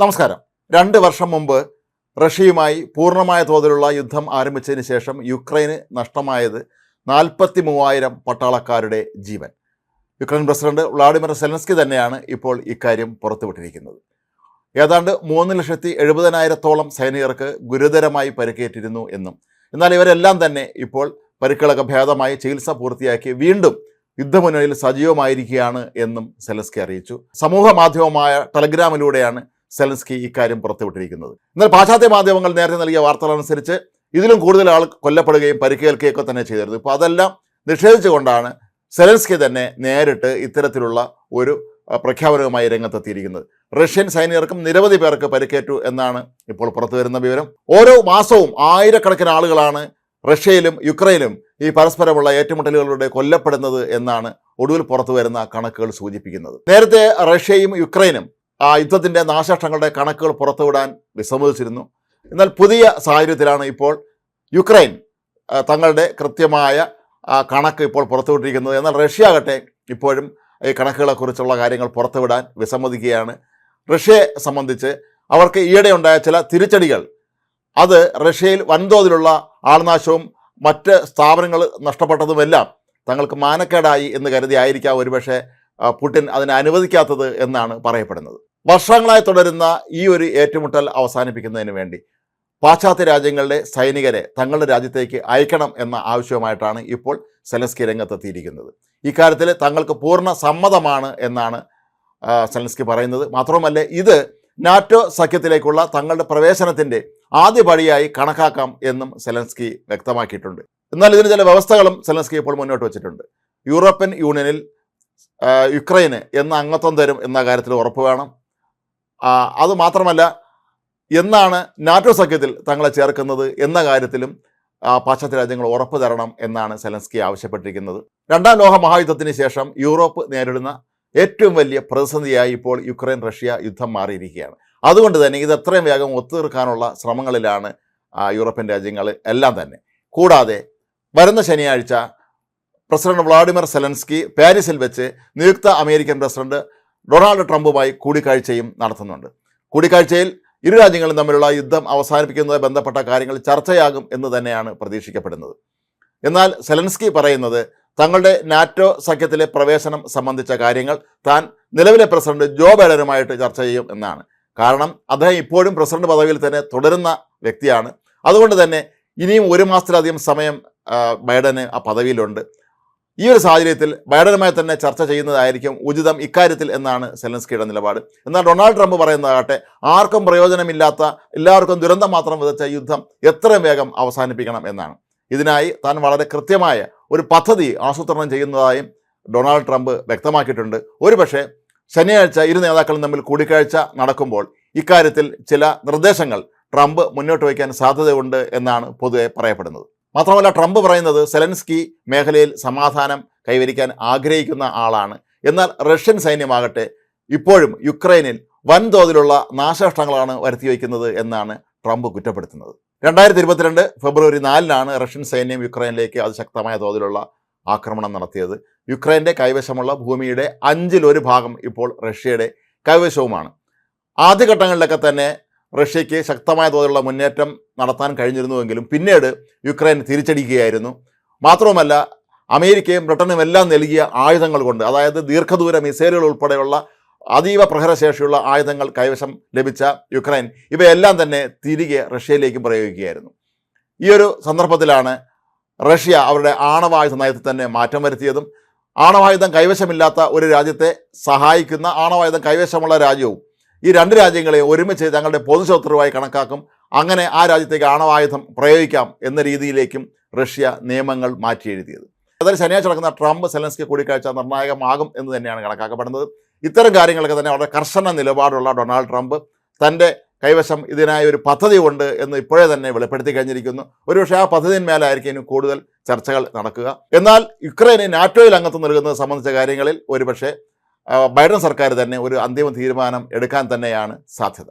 നമസ്കാരം. രണ്ട് വർഷം മുമ്പ് റഷ്യയുമായി പൂർണമായ തോതിലുള്ള യുദ്ധം ആരംഭിച്ചതിന് ശേഷം യുക്രൈന് നഷ്ടമായത് നാൽപ്പത്തി മൂവായിരം പട്ടാളക്കാരുടെ ജീവൻ. യുക്രൈൻ പ്രസിഡന്റ് വ്ളാഡിമിർ സെലൻസ്കി തന്നെയാണ് ഇപ്പോൾ ഇക്കാര്യം പുറത്തുവിട്ടിരിക്കുന്നത്. ഏതാണ്ട് മൂന്ന് ലക്ഷത്തി എഴുപതിനായിരത്തോളം സൈനികർക്ക് ഗുരുതരമായി പരിക്കേറ്റിരുന്നു എന്നും എന്നാൽ ഇവരെല്ലാം തന്നെ ഇപ്പോൾ പരിക്കുകളൊക്കെ ഭേദമായി ചികിത്സ പൂർത്തിയാക്കി വീണ്ടും യുദ്ധമുന്നണിയിൽ സജീവമായിരിക്കുകയാണ് എന്നും സെലസ്കി അറിയിച്ചു. സമൂഹ മാധ്യമമായ ടെലഗ്രാമിലൂടെയാണ് സെലൻസ്കി ഇക്കാര്യം പുറത്തുവിട്ടിരിക്കുന്നത്. എന്നാൽ പാശ്ചാത്യ മാധ്യമങ്ങൾ നേരത്തെ നൽകിയ വാർത്തകളനുസരിച്ച് ഇതിലും കൂടുതൽ ആൾ കൊല്ലപ്പെടുകയും പരിക്കേൽക്കുകയൊക്കെ തന്നെ ചെയ്തിരുന്നു. ഇപ്പോൾ അതെല്ലാം നിഷേധിച്ചുകൊണ്ടാണ് സെലൻസ്കി തന്നെ നേരിട്ട് ഇത്തരത്തിലുള്ള ഒരു പ്രഖ്യാപനവുമായി രംഗത്തെത്തിയിരിക്കുന്നത്. റഷ്യൻ സൈനികർക്കും നിരവധി പേർക്ക് പരിക്കേറ്റു എന്നാണ് ഇപ്പോൾ പുറത്തുവരുന്ന വിവരം. ഓരോ മാസവും ആയിരക്കണക്കിന് ആളുകളാണ് റഷ്യയിലും യുക്രൈനും ഈ പരസ്പരമുള്ള ഏറ്റുമുട്ടലുകളിലൂടെ കൊല്ലപ്പെടുന്നത് എന്നാണ് ഒടുവിൽ പുറത്തു വരുന്ന കണക്കുകൾ സൂചിപ്പിക്കുന്നത്. നേരത്തെ റഷ്യയും യുക്രൈനും ആ യുദ്ധത്തിന്റെ നാശനഷ്ടങ്ങളുടെ കണക്കുകൾ പുറത്തുവിടാൻ വിസമ്മതിച്ചിരുന്നു എന്നാൽ പുതിയ സാഹചര്യത്തിലാണ് ഇപ്പോൾ യുക്രൈൻ തങ്ങളുടെ കൃത്യമായ കണക്ക് ഇപ്പോൾ പുറത്തുവിട്ടിരിക്കുന്നത്. എന്നാൽ റഷ്യ ആകട്ടെ ഇപ്പോഴും ഈ കണക്കുകളെക്കുറിച്ചുള്ള കാര്യങ്ങൾ പുറത്തുവിടാൻ വിസമ്മതിക്കുകയാണ് റഷ്യയെ സംബന്ധിച്ച് അവർക്ക് ഈയിടെ ഉണ്ടായ ചില തിരിച്ചടികൾ. അത് റഷ്യയിൽ വൻതോതിലുള്ള ആൾനാശവും മറ്റ് സ്ഥാപനങ്ങൾ നഷ്ടപ്പെട്ടതുമെല്ലാം തങ്ങൾക്ക് മാനക്കേടായി എന്ന് കരുതി ആയിരിക്കാം ഒരുപക്ഷെ പുടിൻ അതിനെ അനുവദിക്കാത്തത് എന്നാണ് പറയപ്പെടുന്നത്. വർഷങ്ങളായി തുടരുന്ന ഈ ഒരു ഏറ്റുമുട്ടൽ അവസാനിപ്പിക്കുന്നതിന് വേണ്ടി പാശ്ചാത്യ രാജ്യങ്ങളുടെ സൈനികരെ തങ്ങളുടെ രാജ്യത്തേക്ക് അയക്കണം എന്ന ആവശ്യവുമായിട്ടാണ് ഇപ്പോൾ സെലൻസ്കി രംഗത്തെത്തിയിരിക്കുന്നത്. ഇക്കാര്യത്തിൽ തങ്ങൾക്ക് പൂർണ സമ്മതമാണ് എന്നാണ് സെലൻസ്കി പറയുന്നത്. മാത്രവുമല്ല ഇത് നാറ്റോ സഖ്യത്തിലേക്കുള്ള തങ്ങളുടെ പ്രവേശനത്തിന്റെ ആദ്യ പടിയായി കണക്കാക്കാം എന്നും സെലൻസ്കി വ്യക്തമാക്കിയിട്ടുണ്ട്. എന്നാൽ ഇതിന് ചില വ്യവസ്ഥകളും സെലൻസ്കി ഇപ്പോൾ മുന്നോട്ട് വച്ചിട്ടുണ്ട്. യൂറോപ്യൻ യൂണിയനിൽ യുക്രൈന് എന്ന അംഗത്വം തരും എന്ന കാര്യത്തിൽ ഉറപ്പ് വേണം. ആ, അതുമാത്രമല്ല എന്നാണ് നാറ്റോ സഖ്യത്തിൽ തങ്ങളെ ചേർക്കുന്നത് എന്ന കാര്യത്തിലും പാശ്ചാത്യ രാജ്യങ്ങൾ ഉറപ്പ് തരണം എന്നാണ് സെലൻസ്കി ആവശ്യപ്പെട്ടിരിക്കുന്നത്. രണ്ടാം ലോക മഹായുദ്ധത്തിന് ശേഷം യൂറോപ്പ് നേരിടുന്ന ഏറ്റവും വലിയ പ്രതിസന്ധിയായി ഇപ്പോൾ യുക്രൈൻ റഷ്യ യുദ്ധം മാറിയിരിക്കുകയാണ്. അതുകൊണ്ട് തന്നെ ഇത് എത്രയും വേഗം ഒത്തുതീർക്കാനുള്ള ശ്രമങ്ങളിലാണ് യൂറോപ്യൻ രാജ്യങ്ങൾ എല്ലാം തന്നെ. കൂടാതെ വരുന്ന ശനിയാഴ്ച പ്രസിഡന്റ് വ്ളാഡിമിർ സെലൻസ്കി പാരീസിൽ വെച്ച് നിയുക്ത അമേരിക്കൻ പ്രസിഡന്റ് ഡൊണാൾഡ് ട്രംപുമായി കൂടിക്കാഴ്ചയും നടത്തുന്നുണ്ട്. കൂടിക്കാഴ്ചയിൽ ഇരു രാജ്യങ്ങളും തമ്മിലുള്ള യുദ്ധം അവസാനിപ്പിക്കുന്നതുമായി ബന്ധപ്പെട്ട കാര്യങ്ങൾ ചർച്ചയാകും എന്ന് തന്നെയാണ് പ്രതീക്ഷിക്കപ്പെടുന്നത്. എന്നാൽ സെലൻസ്കി പറയുന്നത് തങ്ങളുടെ നാറ്റോ സഖ്യത്തിലെ പ്രവേശനം സംബന്ധിച്ച കാര്യങ്ങൾ താൻ നിലവിലെ പ്രസിഡന്റ് ജോ ബൈഡനുമായിട്ട് ചർച്ച ചെയ്യും എന്നാണ്. കാരണം അദ്ദേഹം ഇപ്പോഴും പ്രസിഡന്റ് പദവിയിൽ തന്നെ തുടരുന്ന വ്യക്തിയാണ്. അതുകൊണ്ട് തന്നെ ഇനിയും ഒരു മാസത്തിലധികം സമയം ബൈഡന് ആ പദവിയിലുണ്ട്. ഈ ഒരു സാഹചര്യത്തിൽ ബൈഡനുമായി തന്നെ ചർച്ച ചെയ്യുന്നതായിരിക്കും ഉചിതം ഇക്കാര്യത്തിൽ എന്നാണ് സെലൻസ്കിയുടെ നിലപാട്. എന്നാൽ ഡൊണാൾഡ് ട്രംപ് പറയുന്നതാകട്ടെ ആർക്കും പ്രയോജനമില്ലാത്ത എല്ലാവർക്കും ദുരന്തം മാത്രം വിതച്ച യുദ്ധം എത്രയും വേഗം അവസാനിപ്പിക്കണം എന്നാണ്. ഇതിനായി താൻ വളരെ കൃത്യമായ ഒരു പദ്ധതി ആസൂത്രണം ചെയ്യുന്നതായും ഡൊണാൾഡ് ട്രംപ് വ്യക്തമാക്കിയിട്ടുണ്ട്. ഒരുപക്ഷെ ശനിയാഴ്ച ഇരു നേതാക്കളും തമ്മിൽ കൂടിക്കാഴ്ച നടക്കുമ്പോൾ ഇക്കാര്യത്തിൽ ചില നിർദ്ദേശങ്ങൾ ട്രംപ് മുന്നോട്ട് വയ്ക്കാൻ സാധ്യതയുണ്ട് എന്നാണ് പൊതുവെ പറയപ്പെടുന്നത്. മാത്രമല്ല ട്രംപ് പറയുന്നത് സെലൻസ്കി മേഖലയിൽ സമാധാനം കൈവരിക്കാൻ ആഗ്രഹിക്കുന്ന ആളാണ്. എന്നാൽ റഷ്യൻ സൈന്യമാകട്ടെ ഇപ്പോഴും യുക്രൈനിൽ വൻതോതിലുള്ള നാശനഷ്ടങ്ങളാണ് വരുത്തി വയ്ക്കുന്നത് എന്നാണ് ട്രംപ് കുറ്റപ്പെടുത്തുന്നത്. രണ്ടായിരത്തി ഇരുപത്തിരണ്ട് ഫെബ്രുവരി നാലിനാണ് റഷ്യൻ സൈന്യം യുക്രൈനിലേക്ക് അതിശക്തമായ തോതിലുള്ള ആക്രമണം നടത്തിയത്. യുക്രൈന്റെ കൈവശമുള്ള ഭൂമിയുടെ അഞ്ചിലൊരു ഭാഗം ഇപ്പോൾ റഷ്യയുടെ കൈവശവുമാണ്. ആദ്യഘട്ടങ്ങളിലൊക്കെ തന്നെ റഷ്യയ്ക്ക് ശക്തമായ തോതിലുള്ള മുന്നേറ്റം നടത്താൻ കഴിഞ്ഞിരുന്നുവെങ്കിലും പിന്നീട് യുക്രൈൻ തിരിച്ചടിക്കുകയായിരുന്നു. മാത്രവുമല്ല അമേരിക്കയും ബ്രിട്ടനും എല്ലാം നൽകിയ ആയുധങ്ങൾ കൊണ്ട് അതായത് ദീർഘദൂര മിസൈലുകൾ ഉൾപ്പെടെയുള്ള അതീവ പ്രഹരശേഷിയുള്ള ആയുധങ്ങൾ കൈവശം ലഭിച്ച യുക്രൈൻ ഇവയെല്ലാം തന്നെ തിരികെ റഷ്യയിലേക്ക് പ്രയോഗിക്കുകയായിരുന്നു. ഈ ഒരു സന്ദർഭത്തിലാണ് റഷ്യ അവരുടെ ആണവായുധ നയത്തിൽ തന്നെ മാറ്റം വരുത്തിയതും ആണവായുധം കൈവശമില്ലാത്ത ഒരു രാജ്യത്തെ സഹായിക്കുന്ന ആണവായുധം കൈവശമുള്ള രാജ്യവും ഈ രണ്ട് രാജ്യങ്ങളെ ഒരുമിച്ച് തങ്ങളുടെ പൊതുശത്രുവായി കണക്കാക്കും. അങ്ങനെ ആ രാജ്യത്തേക്ക് ആണവായുധം പ്രയോഗിക്കാം എന്ന രീതിയിലേക്കും റഷ്യ നിയമങ്ങൾ മാറ്റി എഴുതിയത്. അതായത് ശനിയാഴ്ച നടക്കുന്ന ട്രംപ് സെലൻസ്കി കൂടിക്കാഴ്ച നിർണായകമാകും എന്ന് തന്നെയാണ് കണക്കാക്കപ്പെടുന്നത്. ഇത്തരം കാര്യങ്ങളൊക്കെ തന്നെ വളരെ കർശന നിലപാടുള്ള ഡൊണാൾഡ് ട്രംപ് തന്റെ കൈവശം ഇതിനായി ഒരു പദ്ധതി ഉണ്ട് എന്ന് ഇപ്പോഴേ തന്നെ വെളിപ്പെടുത്തി കഴിഞ്ഞിരിക്കുന്നു. ഒരുപക്ഷെ ആ പദ്ധതിന്മേലായിരിക്കും ഇനി കൂടുതൽ ചർച്ചകൾ നടക്കുക. എന്നാൽ യുക്രൈന് നാറ്റോയിൽ അംഗത്വം നൽകുന്നത് സംബന്ധിച്ച കാര്യങ്ങളിൽ ഒരുപക്ഷെ ബൈഡൻ സർക്കാർ തന്നെ ഒരു അന്തിമ തീരുമാനം എടുക്കാൻ തന്നെയാണ് സാധ്യത.